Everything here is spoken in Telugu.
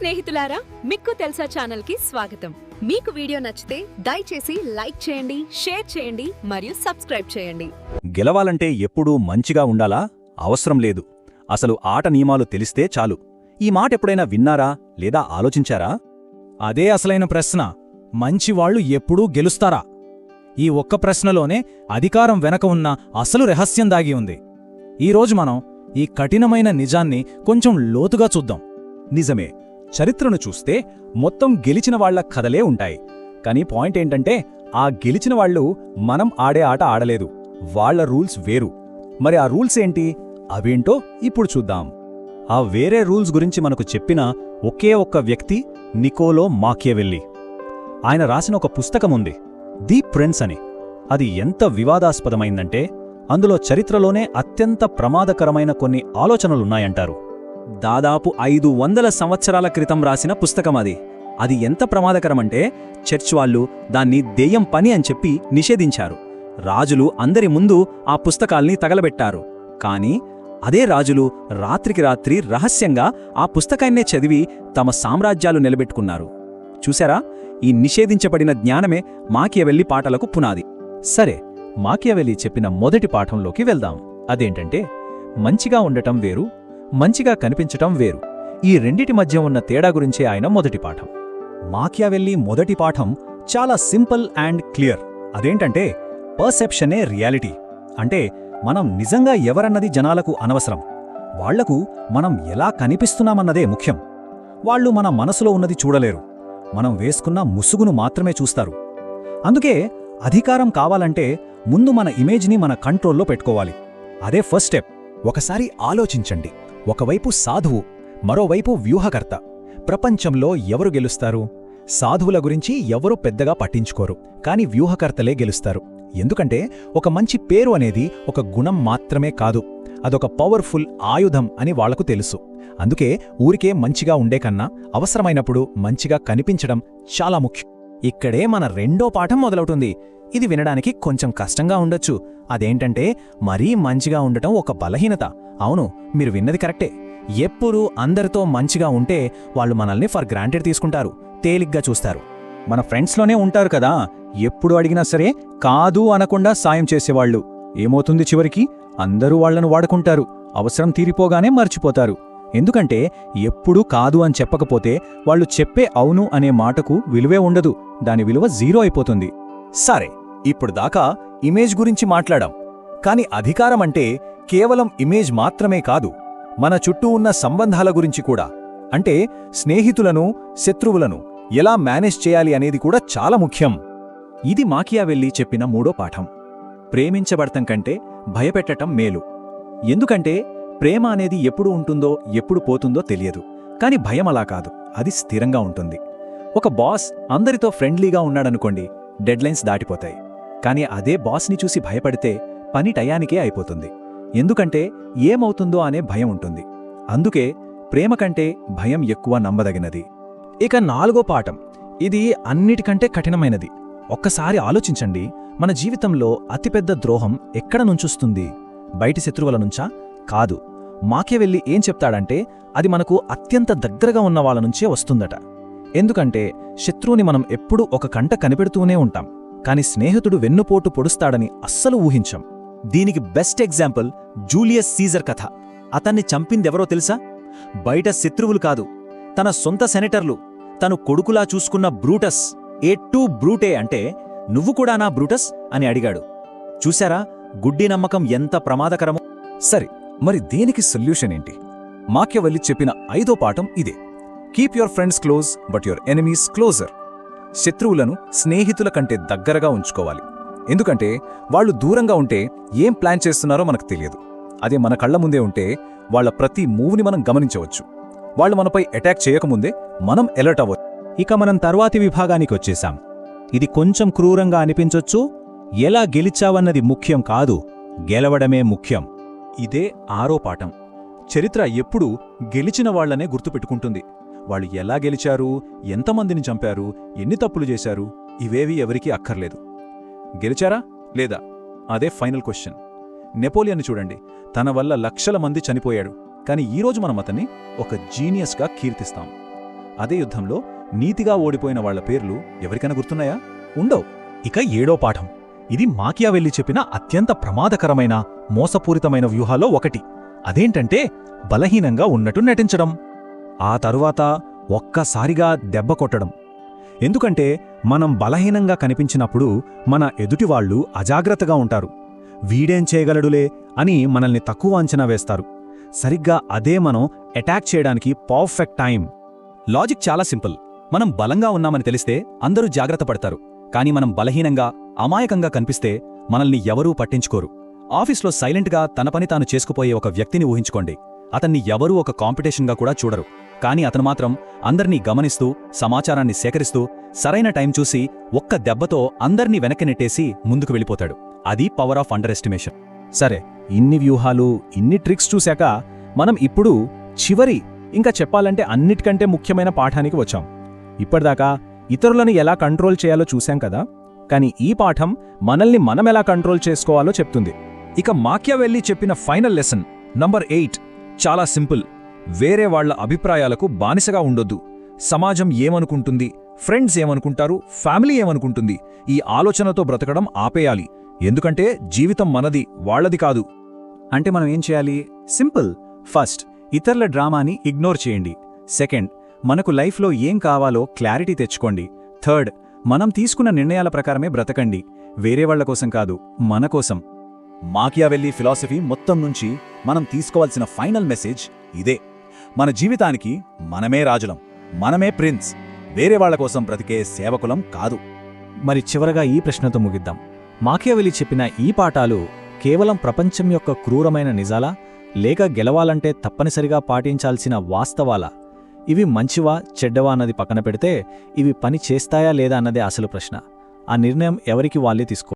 స్నేహితులారా మిక్కు తెలుసా ఛానల్కి స్వాగతం. మీకు వీడియో నచ్చితే దయచేసి లైక్ చేయండి షేర్ చేయండి మరియు సబ్స్క్రైబ్ చేయండి. గెలవాలంటే ఎప్పుడూ మంచిగా ఉండాలా? అవసరం లేదు. అసలు ఆట నియమాలు తెలిస్తే చాలు. ఈ మాట ఎప్పుడైనా విన్నారా లేదా ఆలోచించారా? అదే అసలైన ప్రశ్న. మంచివాళ్ళు ఎప్పుడూ గెలుస్తారా? ఈ ఒక్క ప్రశ్నలోనే అధికారం వెనక ఉన్న అసలు రహస్యం దాగి ఉంది. ఈరోజు మనం ఈ కఠినమైన నిజాన్ని కొంచెం లోతుగా చూద్దాం. నిజమే చరిత్రను చూస్తే మొత్తం గెలిచిన వాళ్ళ కథలే ఉంటాయి. కానీ పాయింట్ ఏంటంటే ఆ గెలిచిన వాళ్ళు మనం ఆడే ఆట ఆడలేదు. వాళ్ళ రూల్స్ వేరు. మరి ఆ రూల్స్ ఏంటి? అవేంటో ఇప్పుడు చూద్దాం. ఆ వేరే రూల్స్ గురించి మనకు చెప్పిన ఒకే ఒక్క వ్యక్తి నికోలో మాకియవెల్లి. ఆయన రాసిన ఒక పుస్తకముంది ది ప్రిన్స్ అని. అది ఎంత వివాదాస్పదమైందంటే అందులో చరిత్రలోనే అత్యంత ప్రమాదకరమైన కొన్ని ఆలోచనలున్నాయంటారు. దాదాపు ఐదు వందల సంవత్సరాల క్రితం రాసిన పుస్తకం అది. అది ఎంత ప్రమాదకరమంటే చర్చ్ వాళ్ళు దాన్ని దెయ్యం పని అని చెప్పి నిషేధించారు. రాజులు అందరి ముందు ఆ పుస్తకాల్ని తగలబెట్టారు. కాని అదే రాజులు రాత్రికి రాత్రి రహస్యంగా ఆ పుస్తకాన్నే చదివి తమ సామ్రాజ్యాలు నిలబెట్టుకున్నారు. చూశారా? ఈ నిషేధించబడిన జ్ఞానమే మాకియవెల్లి పాటలకు పునాది. సరే మాకియవెల్లి చెప్పిన మొదటి పాఠంలోకి వెళ్దాం. అదేంటంటే మంచిగా ఉండటం వేరు మంచిగా కనిపించటం వేరు. ఈ రెండిటి మధ్య ఉన్న తేడా గురించే ఆయన మొదటి పాఠం. మాక్యావెల్లి మొదటి పాఠం చాలా సింపుల్ అండ్ క్లియర్. అదేంటంటే పర్సెప్షనే రియాలిటీ. అంటే మనం నిజంగా ఎవరన్నది జనాలకు అనవసరం. వాళ్ళకు మనం ఎలా కనిపిస్తున్నామన్నదే ముఖ్యం. వాళ్ళు మన మనసులో ఉన్నది చూడలేరు. మనం వేసుకున్న ముసుగును మాత్రమే చూస్తారు. అందుకే అధికారం కావాలంటే ముందు మన ఇమేజ్ని మన కంట్రోల్లో పెట్టుకోవాలి. అదే ఫస్ట్ స్టెప్. ఒకసారి ఆలోచించండి. ఒకవైపు సాధువు మరోవైపు వ్యూహకర్త. ప్రపంచంలో ఎవరు గెలుస్తారు? సాధువుల గురించి ఎవరూ పెద్దగా పట్టించుకోరు కాని వ్యూహకర్తలే గెలుస్తారు. ఎందుకంటే ఒక మంచి పేరు అనేది ఒక గుణం మాత్రమే కాదు అదొక పవర్ఫుల్ ఆయుధం అని వాళ్ళకు తెలుసు. అందుకే ఊరికే మంచిగా ఉండే కన్నా అవసరమైనప్పుడు మంచిగా కనిపించడం చాలా ముఖ్యం. ఇక్కడే మన రెండో పాఠం మొదలవుతుంది. ఇది వినడానికి కొంచెం కష్టంగా ఉండొచ్చు. అదేంటంటే మరీ మంచిగా ఉండటం ఒక బలహీనత. అవును మీరు విన్నది కరెక్టే. ఎప్పుడూ అందరితో మంచిగా ఉంటే వాళ్ళు మనల్ని ఫర్ గ్రాంటెడ్ తీసుకుంటారు. తేలిగ్గా చూస్తారు. మన ఫ్రెండ్స్లోనే ఉంటారు కదా. ఎప్పుడు అడిగినా సరే కాదు అనకుండా సాయం చేసేవాళ్ళు. ఏమవుతుంది చివరికి? అందరూ వాళ్ళను వాడుకుంటారు. అవసరం తీరిపోగానే మర్చిపోతారు. ఎందుకంటే ఎప్పుడూ కాదు అని చెప్పకపోతే వాళ్ళు చెప్పే అవును అనే మాటకు విలువే ఉండదు. దాని విలువ జీరో అయిపోతుంది. సరే ఇప్పుడు దాకా ఇమేజ్ గురించి మాట్లాడాం. కాని అధికారం అంటే కేవలం ఇమేజ్ మాత్రమే కాదు మన చుట్టూ ఉన్న సంబంధాల గురించి కూడా. అంటే స్నేహితులను శత్రువులను ఎలా మేనేజ్ చేయాలి అనేది కూడా చాలా ముఖ్యం. ఇది మాకియావెల్లి చెప్పిన మూడో పాఠం. ప్రేమించబడతం కంటే భయపెట్టటం మేలు. ఎందుకంటే ప్రేమ అనేది ఎప్పుడు ఉంటుందో ఎప్పుడు పోతుందో తెలియదు. కాని భయం అలా కాదు అది స్థిరంగా ఉంటుంది. ఒక బాస్ అందరితో ఫ్రెండ్లీగా ఉన్నాడనుకోండి డెడ్లైన్స్ దాటిపోతాయి. కానీ అదే బాస్ని చూసి భయపడితే పని టయానికే అయిపోతుంది. ఎందుకంటే ఏమవుతుందో అనే భయం ఉంటుంది. అందుకే ప్రేమ కంటే భయం ఎక్కువ నమ్మదగినది. ఇక నాలుగో పాఠం. ఇది అన్నిటికంటే కఠినమైనది. ఒక్కసారి ఆలోచించండి మన జీవితంలో అతిపెద్ద ద్రోహం ఎక్కడ నుంచొస్తుంది? బయటి శత్రువుల నుంచా? కాదు. మాకే వెళ్ళి ఏం చెప్తాడంటే అది మనకు అత్యంత దగ్గరగా ఉన్న వాళ్ళ నుంచే వస్తుందట. ఎందుకంటే శత్రువుని మనం ఎప్పుడూ ఒక కంట కనిపెడుతూనే ఉంటాం. కాని స్నేహితుడు వెన్నుపోటు పొడుస్తాడని అస్సలు ఊహించం. దీనికి బెస్ట్ ఎగ్జాంపుల్ జూలియస్ సీజర్ కథ. అతన్ని చంపిందెవరో తెలుసా? బయట శత్రువులు కాదు. తన సొంత సెనేటర్లు తను కొడుకులా చూసుకున్న బ్రూటస్. ఏ టూ బ్రూటే అంటే నువ్వు కూడా నా బ్రూటస్ అని అడిగాడు. చూశారా? గుడ్డి నమ్మకం ఎంత ప్రమాదకరమో. సరే మరి దేనికి సొల్యూషన్ ఏంటి? మాక్యవల్లి చెప్పిన ఐదో పాఠం ఇదే. Keep your friends close but your enemies closer. శత్రువులను స్నేహితుల కంటే దగ్గరగా ఉంచుకోవాలి. ఎందుకంటే వాళ్ళు దూరంగా ఉంటే ఏం ప్లాన్ చేస్తున్నారో మనకు తెలియదు. అదే మన కళ్ళ ముందే ఉంటే వాళ్ళ ప్రతి మూవ్ని మనం గమనించవచ్చు. వాళ్ళు మనపై అటాక్ చేయకముందే మనం ఎలర్ట్ అవ్వచ్చు. ఇక మనం తర్వాతి విభాగానికి వచ్చేశాం. ఇది కొంచెం క్రూరంగా అనిపించొచ్చు. ఎలా గెలిచావన్నది ముఖ్యం కాదు. గెలవడమే ముఖ్యం. ఇదే ఆరో పాఠం. చరిత్ర ఎప్పుడూ గెలిచిన వాళ్ళనే గుర్తుపెట్టుకుంటుంది. వాళ్ళు ఎలా గెలిచారు ఎంతమందిని చంపారు ఎన్ని తప్పులు చేశారు ఇవేవి ఎవరికీ అక్కర్లేదు. గెలిచారా? లేదా? అదే ఫైనల్ క్వశ్చన్. నెపోలియన్ చూడండి. తన వల్ల లక్షల మంది చనిపోయాడు. కాని ఈరోజు మనం అతన్ని ఒక జీనియస్గా కీర్తిస్తాం. అదే యుద్ధంలో నీతిగా ఓడిపోయిన వాళ్ళ పేర్లు ఎవరికైనా గుర్తున్నాయా? ఉండవు. ఇక ఏడో పాఠం. ఇది మాకియావెల్లి చెప్పిన అత్యంత ప్రమాదకరమైన మోసపూరితమైన వ్యూహాలో ఒకటి. అదేంటంటే బలహీనంగా ఉన్నట్టు నటించడం. ఆ తరువాత ఒక్కసారిగా దెబ్బ కొట్టడం. ఎందుకంటే మనం బలహీనంగా కనిపించినప్పుడు మన ఎదుటివాళ్ళు అజాగ్రత్తగా ఉంటారు. వీడేం చేయగలడులే అని మనల్ని తక్కువ అంచనా వేస్తారు. సరిగ్గా అదే మనం అటాక్ చేయడానికి పర్ఫెక్ట్ టైం లాజిక్ చాలా సింపుల్. మనం బలంగా ఉన్నామని తెలిస్తే అందరూ జాగ్రత్త పడతారు. కానీ మనం బలహీనంగా అమాయకంగా కనిపిస్తే మనల్ని ఎవరూ పట్టించుకోరు. ఆఫీస్లో సైలెంట్గా తన పని తాను చేసుకుపోయే ఒక వ్యక్తిని ఊహించుకోండి. అతన్ని ఎవరూ ఒక కాంపిటీషన్గా కూడా చూడరు. కానీ అతను మాత్రం అందర్నీ గమనిస్తూ సమాచారాన్ని సేకరిస్తూ సరైన టైం చూసి ఒక్క దెబ్బతో అందర్నీ వెనక్కి నెట్టేసి ముందుకు వెళ్ళిపోతాడు. అది పవర్ ఆఫ్ అండర్ ఎస్టిమేషన్ సరే ఇన్ని వ్యూహాలు ఇన్ని ట్రిక్స్ చూశాక మనం ఇప్పుడు చివరి ఇంకా చెప్పాలంటే అన్నిటికంటే ముఖ్యమైన పాఠానికి వచ్చాం. ఇప్పటిదాకా ఇతరులను ఎలా కంట్రోల్ చేయాలో చూశాం కదా? కానీ ఈ పాఠం మనల్ని మనం ఎలా కంట్రోల్ చేసుకోవాలో చెప్తుంది. ఇక మాక్యావెల్లి చెప్పిన ఫైనల్ లెసన్ నంబర్ ఎయిట్ చాలా సింపుల్ వేరే వాళ్ళ అభిప్రాయాలకు బానిసగా ఉండొద్దు. సమాజం ఏమనుకుంటుంది? ఫ్రెండ్స్ ఏమనుకుంటారు? ఫ్యామిలీ ఏమనుకుంటుంది? ఈ ఆలోచనతో బ్రతకడం ఆపేయాలి. ఎందుకంటే జీవితం మనది వాళ్ళది కాదు. అంటే మనం ఏం చేయాలి? సింపుల్. ఫస్ట్ ఇతరుల డ్రామాని ఇగ్నోర్ చేయండి. సెకండ్ మనకు లైఫ్లో ఏం కావాలో క్లారిటీ తెచ్చుకోండి. థర్డ్ మనం తీసుకున్న నిర్ణయాల ప్రకారమే బ్రతకండి. వేరే వాళ్ళ కోసం కాదు మన కోసం. మాకియావెల్లి ఫిలాసఫీ మొత్తం నుంచి మనం తీసుకోవాల్సిన ఫైనల్ మెసేజ్ ఇదే. మన జీవితానికి మనమే రాజులం మనమే ప్రిన్స్. వేరే వాళ్ళ కోసం బ్రతికే సేవకులం కాదు. మరి చివరగా ఈ ప్రశ్నతో ముగిద్దాం. మాకేవలి చెప్పిన ఈ పాఠాలు కేవలం ప్రపంచం యొక్క క్రూరమైన నిజాలా? లేక గెలవాలంటే తప్పనిసరిగా పాటించాల్సిన వాస్తవాలా? ఇవి మంచివా చెడ్డవా అన్నది పక్కన పెడితే ఇవి పని చేస్తాయా లేదా అన్నదే అసలు ప్రశ్న. ఆ నిర్ణయం ఎవరికి వాళ్ళే తీసుకో